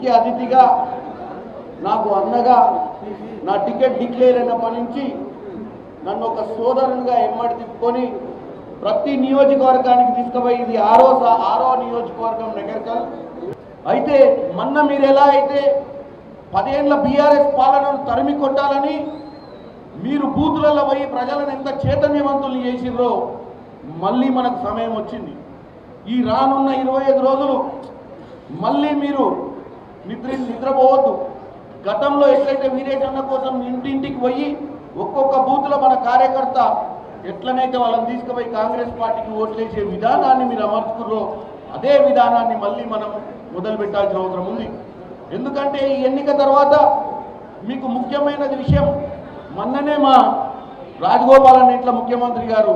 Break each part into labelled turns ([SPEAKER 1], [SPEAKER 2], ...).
[SPEAKER 1] ముఖ్య అతిథిగా నాకు అన్నగా నా టికెట్ డిక్లేర్ అయినప్పటి నుంచి నన్ను ఒక సోదరునిగా ఎమ్మడి తిప్పుకొని ప్రతి నియోజకవర్గానికి తీసుకుపోయి ఇది ఆరో ఆరో నియోజకవర్గం నగర్కల్. అయితే మొన్న మీరు ఎలా అయితే పదేళ్ళ బీఆర్ఎస్ పాలనను తరిమి కొట్టాలని మీరు బూతులలో పోయి ప్రజలను ఎంత చైతన్యవంతులు చేసిర్రో మళ్ళీ మనకు సమయం వచ్చింది. ఈ రానున్న ఇరవై ఐదు రోజులు మళ్ళీ మీరు నిద్ర నిద్రపోవద్దు. గతంలో ఎట్లయితే వీరేశన్న కోసం ఇంటింటికి పోయి ఒక్కొక్క బూత్లో మన కార్యకర్త ఎట్లనైతే వాళ్ళని తీసుకుపోయి కాంగ్రెస్ పార్టీకి ఓట్లేసే విధానాన్ని మీరు అమర్చుకుర్రో అదే విధానాన్ని మళ్ళీ మనం మొదలు పెట్టాల్సిన అవసరం ఉంది. ఎందుకంటే ఈ ఎన్నిక తర్వాత మీకు ముఖ్యమైనది విషయం మొన్ననే మా రాజగోపాలన్న ఇంట్లో ముఖ్యమంత్రి గారు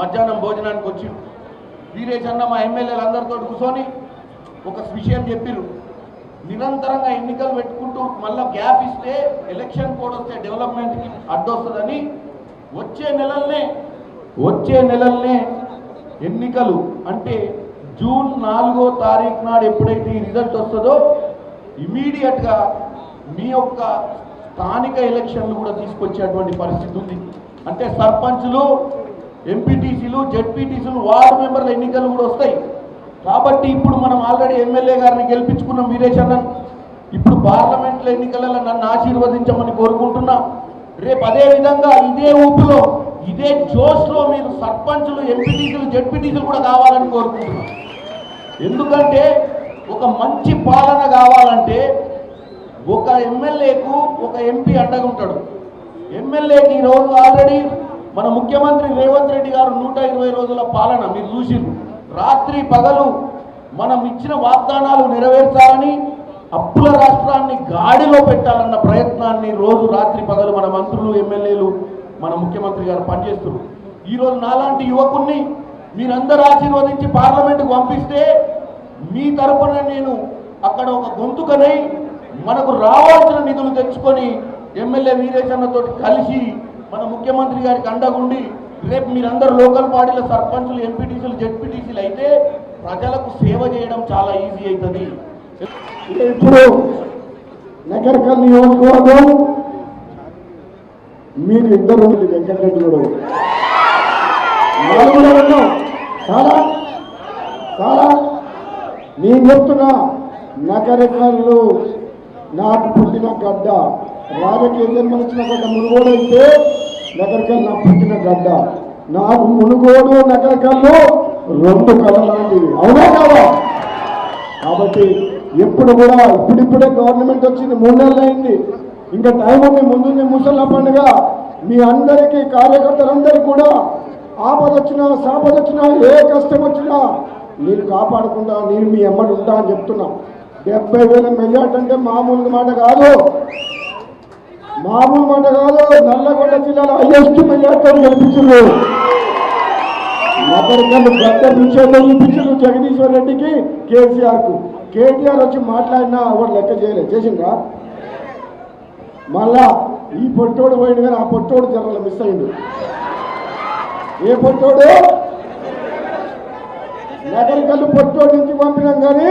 [SPEAKER 1] మధ్యాహ్నం భోజనానికి వచ్చి వీరేష్ అన్న మా ఎమ్మెల్యేలు అందరితో కూర్చొని ఒక విషయం చెప్పిర్రు. నిరంతరంగా ఎన్నికలు పెట్టుకుంటూ మళ్ళీ గ్యాప్ ఇస్తే ఎలక్షన్ కోడ్ వస్తే డెవలప్మెంట్కి అడ్డొస్తుందని వచ్చే నెలల్నే వచ్చే నెలల్నే ఎన్నికలు అంటే జూన్ నాలుగో తారీఖు నాడు ఎప్పుడైతే ఈ రిజల్ట్ వస్తుందో ఇమీడియట్గా మీ యొక్క స్థానిక ఎలక్షన్లు కూడా తీసుకొచ్చేటువంటి పరిస్థితి ఉంది. అంటే సర్పంచ్లు ఎంపీటీసీలు జెడ్పీటీసీలు వార్డు మెంబర్ల ఎన్నికలు కూడా వస్తాయి. కాబట్టి ఇప్పుడు మనం ఆల్రెడీ ఎమ్మెల్యే గారిని గెలిపించుకున్నాం వీరేష్ అన్నను. ఇప్పుడు పార్లమెంట్లో ఎన్నికలలో నన్ను ఆశీర్వదించమని కోరుకుంటున్నా. రేపు అదే విధంగా ఇదే ఊపులో ఇదే జోష్లో మీరు సర్పంచులు ఎంపీటీసీలు జడ్పీటీసీలు కూడా కావాలని కోరుకుంటున్నాం. ఎందుకంటే ఒక మంచి పాలన కావాలంటే ఒక ఎమ్మెల్యేకు ఒక ఎంపీ అండగా ఉంటాడు. ఎమ్మెల్యేకి ఈరోజు ఆల్రెడీ మన ముఖ్యమంత్రి రేవంత్ రెడ్డి గారు నూట ఇరవై రోజుల పాలన మీరు చూసిర్రు. రాత్రి పగలు మనం ఇచ్చిన వాగ్దానాలు నెరవేర్చాలని అప్పుల రాష్ట్రాన్ని గాడిలో పెట్టాలన్న ప్రయత్నాన్ని రోజు రాత్రి పగలు మన మంత్రులు ఎమ్మెల్యేలు మన ముఖ్యమంత్రి గారు పనిచేస్తున్నారు. ఈరోజు నాలాంటి యువకుణ్ణి మీరందరూ ఆశీర్వదించి పార్లమెంటుకు పంపిస్తే మీ తరపున నేను అక్కడ ఒక గొంతుకనై మనకు రావాల్సిన నిధులు తెచ్చుకొని ఎమ్మెల్యే వీరేశన్నతో కలిసి మన ముఖ్యమంత్రి గారికి అండగుండి రేపు మీరందరూ లోకల్ పార్టీల సర్పంచులు ఎంపీటీసీలు జెడ్పీటీసీలు అయితే ప్రజలకు సేవ చేయడం చాలా ఈజీ అవుతుంది.
[SPEAKER 2] ఇప్పుడు నగరకల్ నియోజకవర్గం మీరు ఇద్దరు వెంకటరెడ్డి గారు. నలుగురు చాలా చాలా. నేను చెప్తున్నా నగరకల్లు నాకు పుట్టిన గడ్డ రాజకీయ జన్మనిచ్చిన గడ్డ మునుగోడైతే నగరకల్ నా పుట్టిన గడ్డ. నాకు మునుగోడు నగరకల్లు రెండు కళ అవునా కాదా? కాబట్టి ఎప్పుడు కూడా ఇప్పుడిప్పుడే గవర్నమెంట్ వచ్చింది మూడు నెలలు అయింది. ఇంకా టైం ఉంది ముందుంది ముసళ్ళ పండుగ. మీ అందరికీ కార్యకర్తలందరికీ కూడా ఆపద వచ్చినా సాపద వచ్చినా ఏ కష్టం వచ్చినా నేను కాపాడకుండా నేను మీ అమ్మడు ఉంటా అని చెప్తున్నా. డెబ్బై వేల మెజార్టీ అంటే మామూలుగా మాట కాదు. మామూలు మాట కాదు నల్లగొండ జిల్లాలో హైయెస్ట్ మెజార్టీ గెలిపించింది నగరికల్లు పెద్ద పిలిచేదో చూపించారు జగదీశ్వర్ రెడ్డికి కేసీఆర్కు కేటీఆర్ వచ్చి మాట్లాడినా ఎవరు లెక్క చేయలేదు. చేసిండ్రా? మళ్ళా ఈ పొట్టోడు పోయింది కానీ ఆ పొట్టోడు జనరల్ మిస్ అయింది ఏ పొట్టోడు? నగరికల్లు పొట్టోడు నుంచి పంపినాం కానీ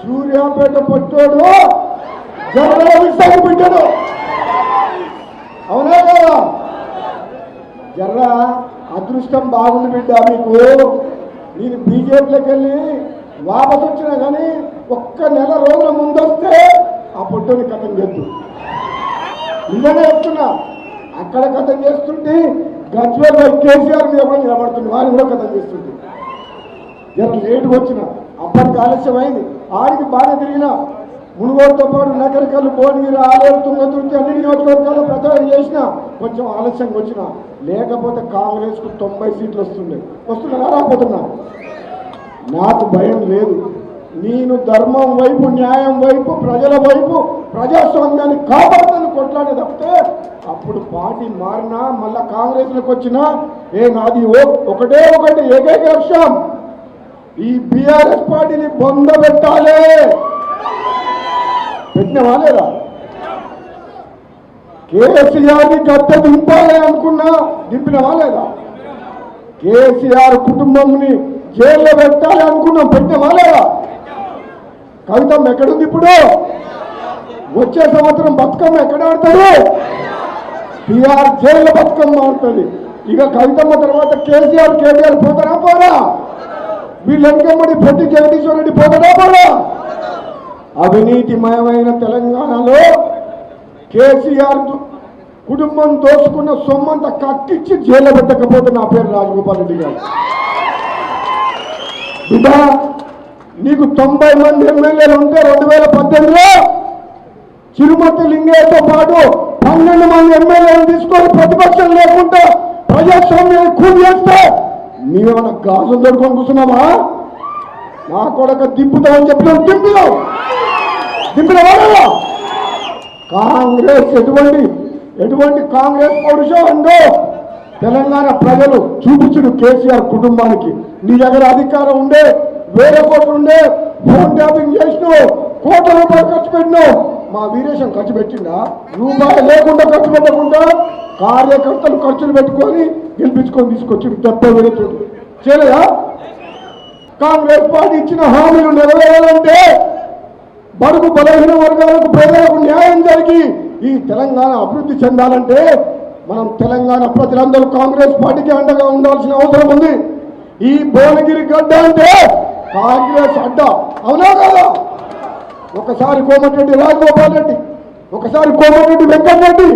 [SPEAKER 2] సూర్యాపేట పొట్టోడు జనరల్ మిస్ అయిపోయాడు అవునా కదా జర్ర అదృష్టం బాగుంది బిడ్డ మీకు. నేను బీజేపీలోకి వెళ్ళి వాపస్ వచ్చినా కానీ ఒక్క నెల రోజుల ముందు వస్తే ఆ పొట్టుని కథం చేద్దు నిజమే చెప్తున్నా. అక్కడ కథం చేస్తుంటే గజ్వేల్ కేసీఆర్ మీద కూడా నిలబడుతుంది. వారిని కూడా కథం చేస్తుంది జర లేటుకు వచ్చిన. అప్పటికి ఆలస్యం అయింది ఆడికి బాగా తిరిగిన మునుగోడుతో పాటు నగరికల్లు భువనగిరి ఆలయం తుంగతుర్తి అన్ని నియోజకవర్గాలు ప్రచారం చేసిన కొంచెం ఆలస్యంగా వచ్చిన లేకపోతే కాంగ్రెస్కు తొంభై సీట్లు వస్తుండే. వస్తున్నా రాకపోతున్నా నాకు భయం లేదు. నేను ధర్మం వైపు న్యాయం వైపు ప్రజల వైపు ప్రజాస్వామ్యాన్ని కాపాడుతాను కొట్లాడే తప్పితే అప్పుడు పార్టీ మారినా మళ్ళా కాంగ్రెస్లోకి వచ్చినా ఏ నాది ఓ- ఒకటే ఒకటి ఏకైక లక్ష్యం. ఈ బీఆర్ఎస్ పార్టీని బొంద పెట్టాలి. పెట్టినవా లేదా కేసీఆర్ని గద్ద దింపాలి అనుకున్నా దింపినవా లేదా కేసీఆర్ కుటుంబంని జైల్లో పెట్టాలి అనుకున్నాం పెట్టినవా లేదా కవితం ఎక్కడుంది ఇప్పుడు? వచ్చే సంవత్సరం బతుకమ్మ ఎక్కడ ఆడతారు? టీఆర్ జైల్లో బతుకమ్మ ఆడుతుంది. ఇక కవితమ్మ తర్వాత కేసీఆర్ కేటీఆర్ పోతారా పోరా? వీళ్ళెనకమ్మడి పొట్టి జగదీశ్వర రెడ్డి పోతారా పోరా? అవినీతిమయమైన తెలంగాణలో కేసీఆర్ కుటుంబం దోసుకున్న సొమ్మంతా కట్టించి జైలు పెట్టకపోతే నా పేరు రాజగోపాల్ రెడ్డి గారు. బిడ్డ నీకు తొంభై మంది ఎమ్మెల్యేలు ఉంటే రెండు వేల పద్దెనిమిదిలో తిరుమతి లింగయ్యతో పాటు పన్నెండు మంది ఎమ్మెల్యేలు తీసుకొని ప్రతిపక్షం లేకుండా ప్రజాస్వామ్యాన్ని కూలి చేస్తే నీవేమన్నా గాజులు దొరుకుని కూర్చున్నావా నా కొడక దింపుతామని చెప్పినావు దింపినావు. దింపిన కాంగ్రెస్ ఎటువంటి ఎటువంటి కాంగ్రెస్ పౌరుషం ఉందో? తెలంగాణ ప్రజలు చూపించుడు కేసీఆర్ కుటుంబానికి. నీ దగ్గర అధికారం ఉండే వేరే కోట్లు ఉండే ఫోన్ ట్యాపింగ్ చేసినావు కోట్ల రూపాయలు ఖర్చు పెట్టినావు మా వీరేశం ఖర్చు పెట్టిందా రూపాయి లేకుండా ఖర్చు పెట్టకుండా కార్యకర్తలు ఖర్చులు పెట్టుకొని గెలిపించుకొని తీసుకొచ్చి డెబ్బై వేలతో చేయలేదా? కాంగ్రెస్ పార్టీ ఇచ్చిన హామీలు నెరవేరాలంటే బడుగు బలహీన వర్గాలకు పేదలకు న్యాయం జరిగి ఈ తెలంగాణ అభివృద్ధి చెందాలంటే మనం తెలంగాణ ప్రజలందరూ కాంగ్రెస్ పార్టీకి అండగా ఉండాల్సిన అవసరం ఉంది. ఈ భువనగిరి గడ్డ అంటే కాంగ్రెస్ అడ్డ. అవునా కదా? ఒకసారి కోమటిరెడ్డి రాజగోపాల్ రెడ్డి. ఒకసారి కోమటిరెడ్డి వెంకటరెడ్డి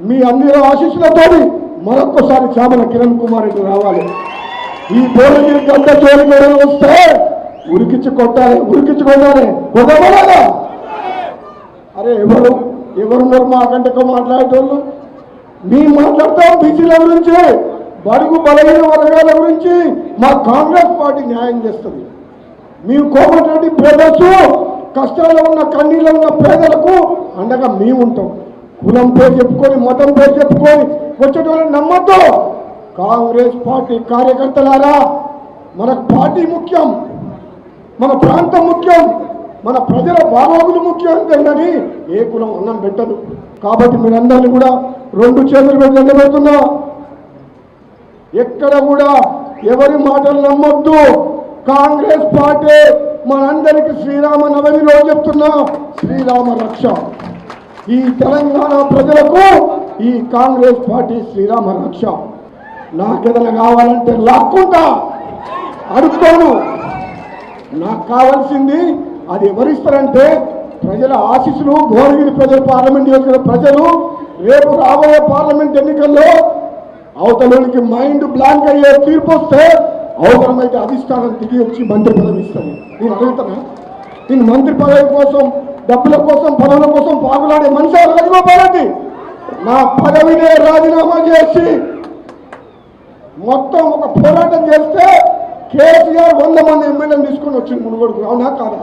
[SPEAKER 2] మీ అందరి ఆశీస్సులతోటి మరొకసారి చామల కిరణ్ కుమార్ రెడ్డి రావాలి. ఈ భువనగిరి గడ్డ జోలికి వస్తే ఉరికించి కొట్టాలి ఉరికించి కొట్టాలి. కొట్టబడాలా అరే ఎవరు ఎవరున్నారు మాకంటే ఎక్కువ మాట్లాడేటోళ్ళు? మేము మాట్లాడతాం బీసీల గురించి బడుగు బలహీన వర్గాల గురించి మా కాంగ్రెస్ పార్టీ న్యాయం చేస్తుంది. మేము కోమటిరెడ్డి బ్రదర్స్ కష్టాల్లో ఉన్న కన్నీళ్ళలో ఉన్న పేదలకు అండగా మేము ఉంటాం. కులం పేరు చెప్పుకొని మతం పేరు చెప్పుకొని వచ్చేటోళ్ళని నమ్మద్దు. కాంగ్రెస్ పార్టీ కార్యకర్తలారా మన పార్టీ ముఖ్యం. మన ప్రాంతం ముఖ్యం మన ప్రజల బాగోగులు ముఖ్యం అంతేనని ఏ కులం అన్నం పెట్టదు. కాబట్టి మీరందరినీ కూడా రెండు చేతులు పెట్టి నిలబెడుతున్నా. ఎక్కడ కూడా ఎవరి మాటలు నమ్మొద్దు. కాంగ్రెస్ పార్టీ మనందరికి శ్రీరామ నవమి రోజు చెప్తున్నా. శ్రీరామ రక్ష. ఈ తెలంగాణ ప్రజలకు ఈ కాంగ్రెస్ పార్టీ శ్రీరామ రక్ష. నాకేదైనా కావాలంటే లాక్కుంటా. అడుక్కోను. నాకు కావాల్సింది అది ఎవరిస్తారంటే ప్రజల ఆశీస్సులు భువనగిరి ప్రజలు పార్లమెంట్ నియోజకవర్గ ప్రజలు. రేపు రాబోయే పార్లమెంట్ ఎన్నికల్లో అవతలకి మైండ్ బ్లాంక్ అయ్యే తీర్పు వస్తే అవసరమైతే అధిష్టానం తిరిగి వచ్చి మంత్రి పదవి ఇస్తాను నేను అడుగుతానా నేను మంత్రి పదవి కోసం డబ్బుల కోసం పదవుల కోసం పాగులాడే మనిషి రాజగోపాలండి నా పదవినే రాజీనామా చేసి మొత్తం ఒక పోరాటం చేస్తే కేసీఆర్ వంద మంది ఎమ్మెల్యేలు తీసుకొని వచ్చింది మునుగోడుకు అవునా కాదా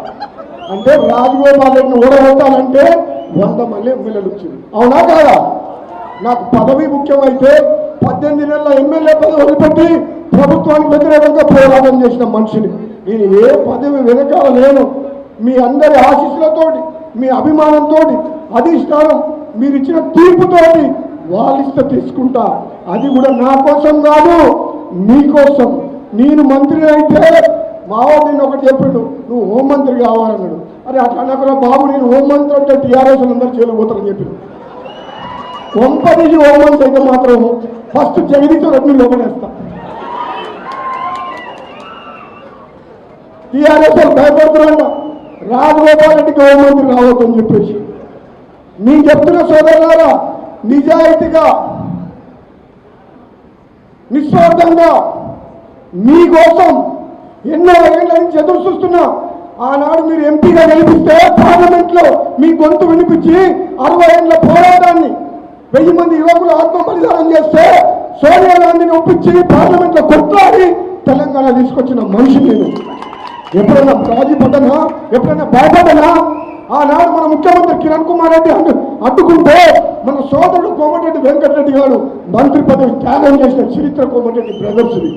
[SPEAKER 2] అంటే రాజగోపాల్ రెడ్డిని ఓడగొట్టాలంటే వంద మంది ఎమ్మెల్యేలు వచ్చింది అవునా కాదా? నాకు పదవి ముఖ్యమైతే పద్దెనిమిది నెలల ఎమ్మెల్యే పదవి వదిలిపెట్టి ప్రభుత్వానికి వ్యతిరేకంగా పోరాటం చేసిన మనిషిని. నేను ఏ పదవి వెనకాల లేను. మీ అందరి ఆశీస్సులతోటి మీ అభిమానంతో అధిష్టానం మీరు ఇచ్చిన తీర్పుతోటి వాళ్ళిస్తే తీసుకుంటా. అది కూడా నా కోసం కాదు మీకోసం. నేను మంత్రి అయితే మావాడు నేను ఒకటి చెప్పిండు నువ్వు హోంమంత్రి కావాలన్నాడు. అరే అట్లా అనకురా బాబు నేను హోంమంత్రి అంటే టీఆర్ఎస్ అందరూ చేయలేకపోతారని చెప్పిండు కొంపదీసి హోంమంత్రి అయితే మాత్రం ఫస్ట్ జగదీశ్వర రెడ్డి లోపలేస్తా. టీఆర్ఎస్ వాళ్ళు రాజగోపాల్ రెడ్డికి హోంమంత్రి రావద్దని చెప్పేసి. నేను చెప్తున్న సోదరులారా నిజాయితీగా నిస్వార్థంగా మీకోసం ఎన్నో ఏళ్ళ నుంచి ఎదురు చూస్తున్నా. ఆనాడు మీరు ఎంపీగా గెలిపిస్తే పార్లమెంట్లో మీ గొంతు వినిపించి అరవై ఏళ్ళ పోరాటాన్ని వెయ్యి మంది యువకులు ఆత్మ బలిదానం చేస్తే సోనియా గాంధీని ఒప్పించి పార్లమెంట్లో కొట్లాడి తెలంగాణ తీసుకొచ్చిన మనిషి నేను. ఎప్పుడైనా రాజీ పడ్డనా ఎప్పుడైనా భయపడ్డనా? ఆనాడు మన ముఖ్యమంత్రి కిరణ్ కుమార్ రెడ్డి అడ్డు అడ్డుకుంటే మన సోదరుడు కోమటిరెడ్డి వెంకటరెడ్డి గారు మంత్రి పదవి త్యాగం చేసిన చరిత్ర కోమటిరెడ్డి బ్రదర్స్ది.